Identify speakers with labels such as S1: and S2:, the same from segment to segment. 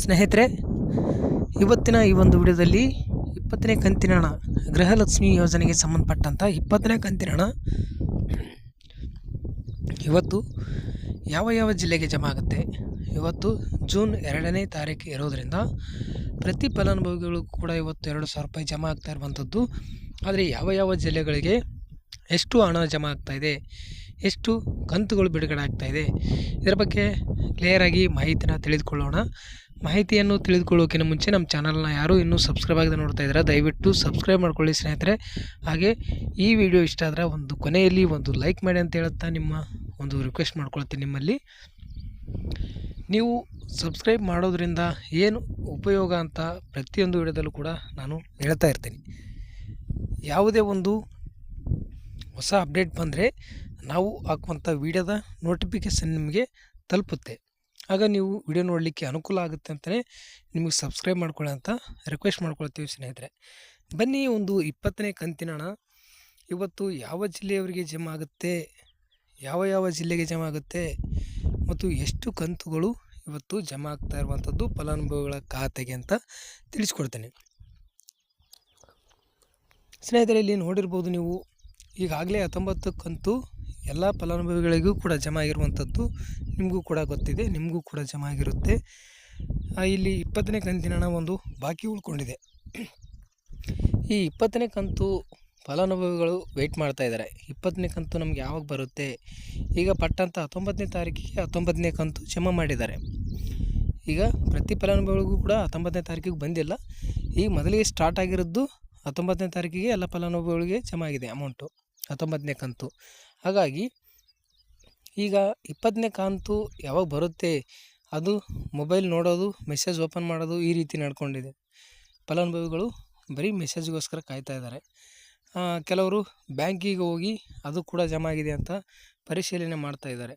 S1: ಸ್ನೇಹಿತರೆ, ಇವತ್ತಿನ ಈ ಒಂದು ವಿಡಿಯೋದಲ್ಲಿ ಇಪ್ಪತ್ತನೇ ಕಂತಿನ ಹಣ ಗೃಹಲಕ್ಷ್ಮಿ ಯೋಜನೆಗೆ ಸಂಬಂಧಪಟ್ಟಂಥ ಇಪ್ಪತ್ತನೇ ಕಂತಿನ ಹಣ ಇವತ್ತು ಯಾವ ಯಾವ ಜಿಲ್ಲೆಗೆ ಜಮಾ ಆಗುತ್ತೆ? ಇವತ್ತು ಜೂನ್ ಎರಡನೇ ತಾರೀಕು ಇರೋದರಿಂದ ಪ್ರತಿ ಫಲಾನುಭವಿಗಳು ಕೂಡ ಇವತ್ತು ಎರಡು ಸಾವಿರ ರೂಪಾಯಿ ಜಮಾ ಆಗ್ತಾ ಇರುವಂಥದ್ದು. ಆದರೆ ಯಾವ ಯಾವ ಜಿಲ್ಲೆಗಳಿಗೆ ಎಷ್ಟು ಹಣ ಜಮಾ ಇದೆ? ಎಷ್ಟು ಕಂತುಗಳು ಬಿಡುಗಡೆ ಆಗ್ತಾಯಿದೆ ಇದೆ? ಇದರ ಬಗ್ಗೆ ಕ್ಲಿಯರಾಗಿ ಮಾಹಿತಿನ ತಿಳಿದುಕೊಳ್ಳೋಣ. ಮಾಹಿತಿಯನ್ನು ತಿಳಿದುಕೊಳ್ಳೋಕ್ಕಿಂತ ಮುಂಚೆ ನಮ್ಮ ಚಾನಲ್ನ ಯಾರು ಇನ್ನೂ ಸಬ್ಸ್ಕ್ರೈಬ್ ಆಗದೆ ನೋಡ್ತಾ ಇದ್ದಾರೆ, ದಯವಿಟ್ಟು ಸಬ್ಸ್ಕ್ರೈಬ್ ಮಾಡ್ಕೊಳ್ಳಿ ಸ್ನೇಹಿತರೆ. ಹಾಗೆ ಈ ವಿಡಿಯೋ ಇಷ್ಟ ಆದರೆ ಒಂದು ಕೊನೆಯಲ್ಲಿ ಒಂದು ಲೈಕ್ ಮಾಡಿ ಅಂತ ಹೇಳುತ್ತಾ ನಿಮ್ಮ ಒಂದು ರಿಕ್ವೆಸ್ಟ್ ಮಾಡ್ಕೊಳ್ತೀನಿ ನಿಮ್ಮಲ್ಲಿ. ನೀವು ಸಬ್ಸ್ಕ್ರೈಬ್ ಮಾಡೋದ್ರಿಂದ ಏನು ಉಪಯೋಗ ಅಂತ ಪ್ರತಿಯೊಂದು ವಿಡಿಯೋದಲ್ಲೂ ಕೂಡ ನಾನು ಹೇಳ್ತಾ ಇರ್ತೀನಿ. ಯಾವುದೇ ಒಂದು ಹೊಸ ಅಪ್ಡೇಟ್ ಬಂದರೆ ನಾವು ಹಾಕುವಂಥ ವೀಡಿಯೋದ ನೋಟಿಫಿಕೇಶನ್ ನಿಮಗೆ ತಲುಪುತ್ತೆ. ಆಗ ನೀವು ವಿಡಿಯೋ ನೋಡಲಿಕ್ಕೆ ಅನುಕೂಲ ಆಗುತ್ತೆ ಅಂತಲೇ ನಿಮಗೆ ಸಬ್ಸ್ಕ್ರೈಬ್ ಮಾಡ್ಕೊಳ್ಳಿ ಅಂತ ರಿಕ್ವೆಸ್ಟ್ ಮಾಡ್ಕೊಳ್ತೀವಿ ಸ್ನೇಹಿತರೆ. ಬನ್ನಿ ಒಂದು ಇಪ್ಪತ್ತನೇ ಕಂತಿನ ಹಣ ಇವತ್ತು ಯಾವ ಜಿಲ್ಲೆಯವರಿಗೆ ಜಮಾ ಆಗುತ್ತೆ? ಯಾವ ಯಾವ ಜಿಲ್ಲೆಗೆ ಜಮಾ ಆಗುತ್ತೆ? ಮತ್ತು ಎಷ್ಟು ಕಂತುಗಳು ಇವತ್ತು ಜಮಾ ಆಗ್ತಾ ಇರುವಂಥದ್ದು ಫಲಾನುಭವಿಗಳ ಖಾತೆಗೆ ಅಂತ ತಿಳಿಸ್ಕೊಡ್ತೇನೆ. ಸ್ನೇಹಿತರೆ, ಇಲ್ಲಿ ನೋಡಿರ್ಬೋದು ನೀವು ಈಗಾಗಲೇ ಹತ್ತೊಂಬತ್ತು ಕಂತು ಎಲ್ಲ ಫಲಾನುಭವಿಗಳಿಗೂ ಕೂಡ ಜಮಾ ಆಗಿರುವಂಥದ್ದು ನಿಮಗೂ ಕೂಡ ಗೊತ್ತಿದೆ, ನಿಮಗೂ ಕೂಡ ಜಮಾ ಆಗಿರುತ್ತೆ. ಇಲ್ಲಿ ಇಪ್ಪತ್ತನೇ ಕಂತಿನ ಹಣ ಒಂದು ಬಾಕಿ ಉಳ್ಕೊಂಡಿದೆ. ಈ ಇಪ್ಪತ್ತನೇ ಕಂತು ಫಲಾನುಭವಿಗಳು ವೆಯ್ಟ್ ಮಾಡ್ತಾ ಇದ್ದಾರೆ. ಇಪ್ಪತ್ತನೇ ಕಂತು ನಮ್ಗೆ ಯಾವಾಗ ಬರುತ್ತೆ? ಈಗ ಪಟ್ಟಂತ ಹತ್ತೊಂಬತ್ತನೇ ತಾರೀಕಿಗೆ ಹತ್ತೊಂಬತ್ತನೇ ಕಂತು ಜಮಾ ಮಾಡಿದ್ದಾರೆ. ಈಗ ಪ್ರತಿ ಫಲಾನುಭವಿಗಳಿಗೂ ಕೂಡ ಹತ್ತೊಂಬತ್ತನೇ ತಾರೀಕಿಗೆ ಬಂದಿಲ್ಲ. ಈಗ ಮೊದಲಿಗೆ ಸ್ಟಾರ್ಟ್ ಆಗಿರೋದು ಹತ್ತೊಂಬತ್ತನೇ ತಾರೀಕಿಗೆ ಎಲ್ಲ ಫಲಾನುಭವಿಗಳಿಗೆ ಜಮಾ ಆಗಿದೆ ಅಮೌಂಟು ಹತ್ತೊಂಬತ್ತನೇ ಕಂತು. ಹಾಗಾಗಿ ಈಗ ಇಪ್ಪತ್ತನೇ ಕಾಂತು ಯಾವಾಗ ಬರುತ್ತೆ, ಅದು ಮೊಬೈಲ್ ನೋಡೋದು, ಮೆಸೇಜ್ ಓಪನ್ ಮಾಡೋದು ಈ ರೀತಿ ನಡ್ಕೊಂಡಿದೆ. ಫಲಾನುಭವಿಗಳು ಬರೀ ಮೆಸೇಜ್ಗೋಸ್ಕರ ಕಾಯ್ತಾ ಇದ್ದಾರೆ. ಕೆಲವರು ಬ್ಯಾಂಕಿಗೆ ಹೋಗಿ ಅದು ಕೂಡ ಜಮಾ ಆಗಿದೆ ಅಂತ ಪರಿಶೀಲನೆ ಮಾಡ್ತಾ ಇದ್ದಾರೆ.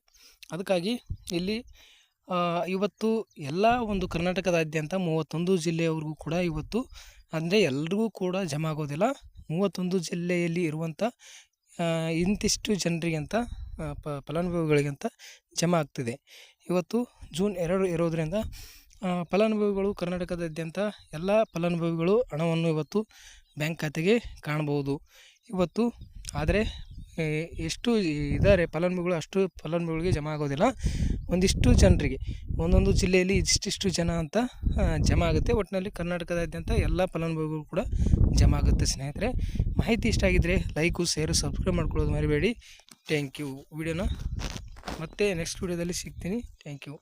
S1: ಅದಕ್ಕಾಗಿ ಇಲ್ಲಿ ಇವತ್ತು ಎಲ್ಲ ಒಂದು ಕರ್ನಾಟಕದಾದ್ಯಂತ ಮೂವತ್ತೊಂದು ಜಿಲ್ಲೆಯವ್ರಿಗೂ ಕೂಡ ಇವತ್ತು, ಅಂದರೆ ಎಲ್ರಿಗೂ ಕೂಡ ಜಮಾ ಆಗೋದಿಲ್ಲ. ಮೂವತ್ತೊಂದು ಜಿಲ್ಲೆಯಲ್ಲಿ ಇರುವಂಥ ಇಂತಿಷ್ಟು ಜನರಿಗೆ ಅಂತ ಪ, ಫಲಾನುಭವಿಗಳಿಗಂತ ಜಮಾ ಆಗ್ತಿದೆ. ಇವತ್ತು ಜೂನ್ ಎರಡು ಇರೋದರಿಂದ ಫಲಾನುಭವಿಗಳು ಕರ್ನಾಟಕದಾದ್ಯಂತ ಎಲ್ಲ ಫಲಾನುಭವಿಗಳು ಹಣವನ್ನು ಇವತ್ತು ಬ್ಯಾಂಕ್ ಖಾತೆಗೆ ಕಾಣಬಹುದು. ಇವತ್ತು ಆದರೆ ಎಷ್ಟು ಇದ್ದಾರೆ ಫಲಾನುಭವಿಗಳು, ಅಷ್ಟು ಫಲಾನುಭವಿಗಳಿಗೆ ಜಮಾ ಆಗೋದಿಲ್ಲ. ಒಂದಿಷ್ಟು ಜನರಿಗೆ. ಒಂದೊಂದು ಜಿಲ್ಲೆಯಲ್ಲಿ ಇಷ್ಟಿಷ್ಟು ಜನ ಅಂತ ಜಮ ಆಗುತ್ತೆ. ಒಟ್ಟಿನಲ್ಲಿ ಕರ್ನಾಟಕದಾದ್ಯಂತ ಎಲ್ಲ ಫಲಾನುಭವಿಗಳು ಕೂಡ ಜಮಾ ಆಗುತ್ತೆ ಸ್ನೇಹಿತರೆ. ಮಾಹಿತಿ ಇಷ್ಟ ಆಗಿದ್ದರೆ ಲೈಕು, ಶೇರು, ಸಬ್ಸ್ಕ್ರೈಬ್ ಮಾಡ್ಕೊಳ್ಳೋದು ಮರಿಬೇಡಿ. Thank you. ವಿಡಿಯೋನ ಮತ್ತೆ ನೆಕ್ಸ್ಟ್ ವಿಡಿಯೋದಲ್ಲಿ ಸಿಗ್ತೀನಿ. Thank you.